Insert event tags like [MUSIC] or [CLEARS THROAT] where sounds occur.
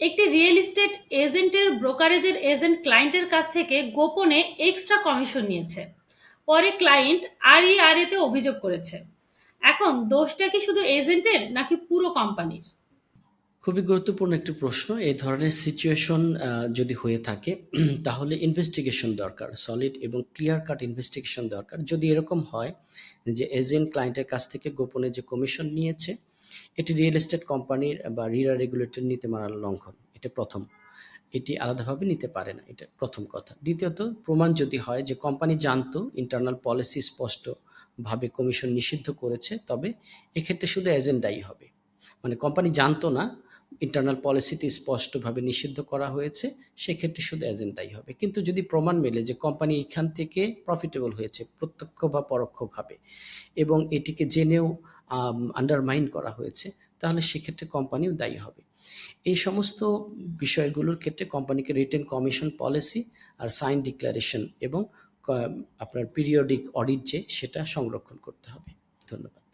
একটি real estate এজেন্টের ব্রোকারেজের এজেন্ট ক্লায়েন্টের কাছ থেকে গোপনে এক্সট্রা কমিশন নিয়েছে। পরে ক্লায়েন্ট আর ই আর এতে অভিযোগ করেছে। এখন দোষটা কি শুধু এজেন্টের নাকি পুরো কোম্পানির খুবই গুরুত্বপূর্ণ একটি প্রশ্ন। এই ধরনের সিচুয়েশন যদি হয়ে থাকে, [CLEARS THROAT] তাহলে ইনভেস্টিগেশন দরকার সলিড এবং ক্লিয়ার কাট ইনভেস্টিগেশন দরকার। যদি এরকম হয় যে এজেন্ট ক্লায়েন্টের কাছ থেকে গোপনে যে কমিশন নিয়েছে এটি রিয়েল এস্টেট কোম্পানির বা রিরা রেগুলেটর নীতিমালার লঙ্ঘন। এটা প্রথম। এটি আলাদাভাবে নিতে পারে না। এটা প্রথম কথা। দ্বিতীয়ত, প্রমাণ যদি হয় যে কোম্পানি জানতো ইন্টারনাল পলিসি স্পষ্টভাবে কমিশন নিষিদ্ধ করেছে, তবে এক্ষেত্রে শুধু এজেন্ডাই হবে। মানে কোম্পানি জানতো না ইন্টারনাল পলিসিতে স্পষ্টভাবে নিষিদ্ধ করা হয়েছে, সেক্ষেত্রে শুধু এজেন্ট দায়ী হবে। কিন্তু যদি প্রমাণ মেলে যে কোম্পানি এখান থেকে প্রফিটেবল হয়েছে, প্রত্যক্ষ বা পরোক্ষভাবে, এবং এটিকে জেনেও আন্ডারমাইন করা হয়েছে, তাহলে সেক্ষেত্রে কোম্পানিও দায়ী হবে। এই সমস্ত বিষয়গুলোর ক্ষেত্রে কোম্পানিকে রিটেন কমিশন পলিসি আর সাইন ডিক্লারেশন এবং আপনার পিরিয়ডিক অডিট যে, সেটা সংরক্ষণ করতে হবে। ধন্যবাদ।